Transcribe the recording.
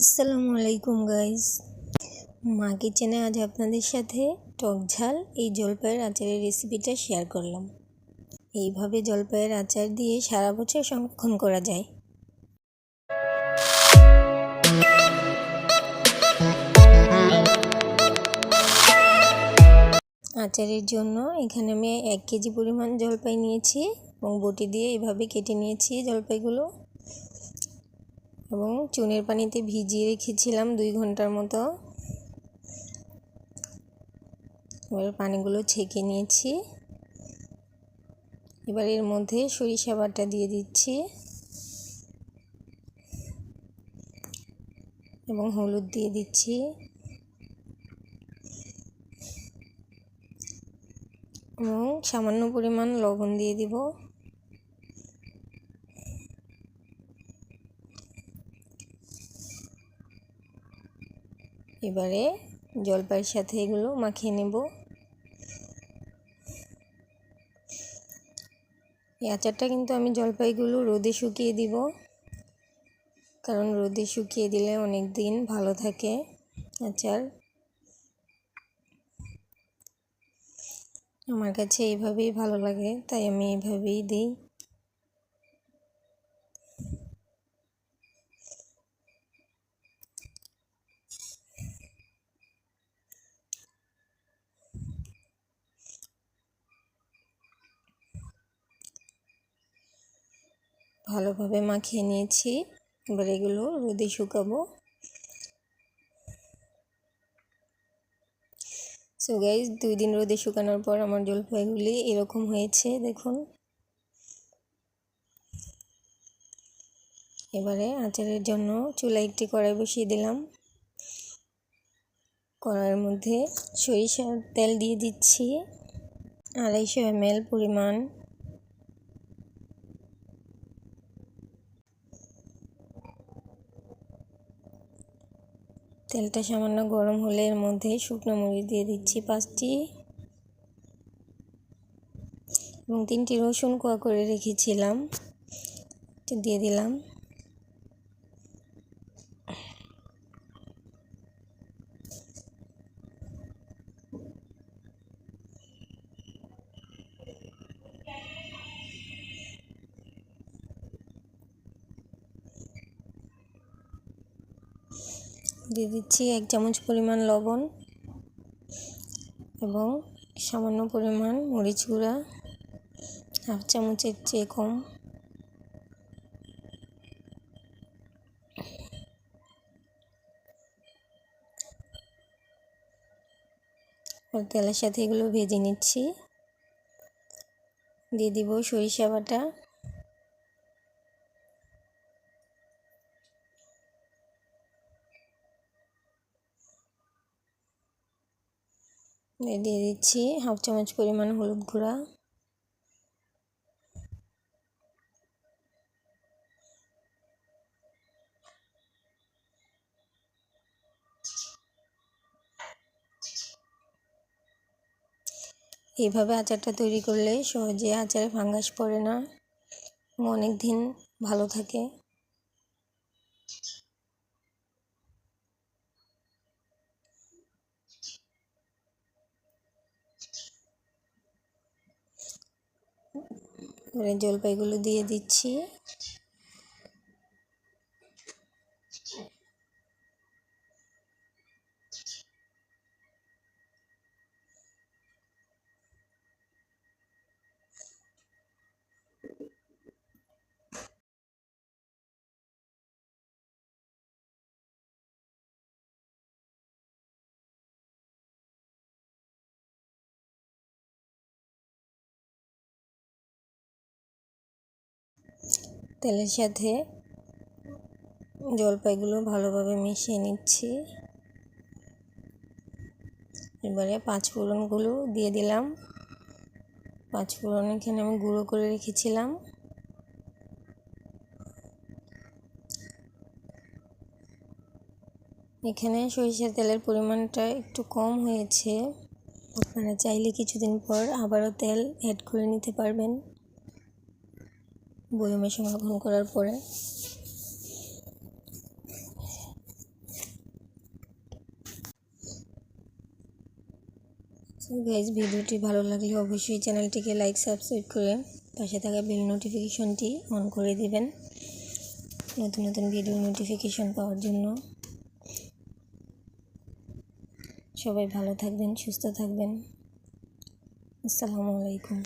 আসসালামু আলাইকুম গাইজ মা কিচেনে আজ আপনাদের সাথে টক ঝাল, এই জলপাইয়ের আচারের রেসিপিটা শেয়ার করলাম। এইভাবে জলপাইয়ের আচার দিয়ে সারা বছর সংরক্ষণ করা যায়। আচারের জন্য এখানে আমি এক কেজি পরিমাণ জলপাই নিয়েছি এবং বটি দিয়ে এভাবে কেটে নিয়েছি জলপাইগুলো। এবং চুনের পানিতে ভিজিয়ে রেখেছিলাম দুই ঘণ্টার মতো। এবার পানিগুলো ছেঁকে নিয়েছি। এবার এর মধ্যে সরিষা বাটা দিয়ে দিচ্ছি এবং হলুদ দিয়ে দিচ্ছি। এবং সামান্য পরিমাণ লবণ দিয়ে দিব। এবারে জলপাইয়ের সাথে এগুলো মাখিয়ে নেব। এই আচারটা কিন্তু আমি জলপাইগুলো রোদে শুকিয়ে দিব, কারণ রোদে শুকিয়ে দিলে অনেক দিন ভালো থাকে আচার। আমার কাছে এইভাবেই ভালো লাগে, তাই আমি এইভাবেই দিই। ভালোভাবে মাখিয়ে নিয়েছি। এবার এগুলো রোদে শুকাবো। সো গাইজ দুই দিন রোদে শুকানোর পর আমার জলপাইগুলি এরকম হয়েছে, দেখুন। এবারে আচারের জন্য চুলা একটি কড়াই বসিয়ে দিলাম। কড়াইয়ের মধ্যে সরিষার তেল দিয়ে দিচ্ছি। আড়াইশো এম পরিমাণ তেলটা সামান্য গরম হলে এর মধ্যে শুকনো মুড়ি দিয়ে দিচ্ছি পাঁচটি। এবং তিনটি রসুন কোয়া করে রেখেছিলাম। দিয়ে দিলাম। দিয়ে দিচ্ছি এক চামচ পরিমাণ লবণ এবং সামান্য পরিমাণ মরিচ গুঁড়া, হাফ চামচের চেয়ে কম। তেলের সাথে এগুলো ভেজে নিচ্ছি। দিয়ে দিব সরিষা বাটা। দিয়ে দিচ্ছি হাফ চামচ পরিমাণ হলুদ গুঁড়া। এইভাবে আচারটা তৈরি করলে সহজে আচারে ফাঙ্গাস পড়ে না। অনেক দিন ভালো থাকে। এবারে জলপাইগুলো দিয়ে দিচ্ছি। তেলের সাথে জলপাইগুলো ভালোভাবে মিশিয়ে নিচ্ছি। এবারে পাঁচ ফোড়নগুলো দিয়ে দিলাম। পাঁচ ফোড়ন এখানে আমি গুঁড়ো করে রেখেছিলাম। এখানে সরিষার তেলের পরিমাণটা একটু কম হয়েছে। আপনারা চাইলে কিছুদিন পর আবারও তেল অ্যাড করে নিতে পারবেন। বয়মে সংরক্ষণ করার পরে। গাইজ ভিডিওটি ভালো লাগলে অবশ্যই চ্যানেলটিকে লাইক, সাবস্ক্রাইব করে পাশে থাকা বেল নোটিফিকেশনটি অন করে দিবেন। নতুন নতুন ভিডিও নোটিফিকেশন পাওয়ার জন্য। সবাই ভালো থাকবেন, সুস্থ থাকবেন। আসসালামু আলাইকুম।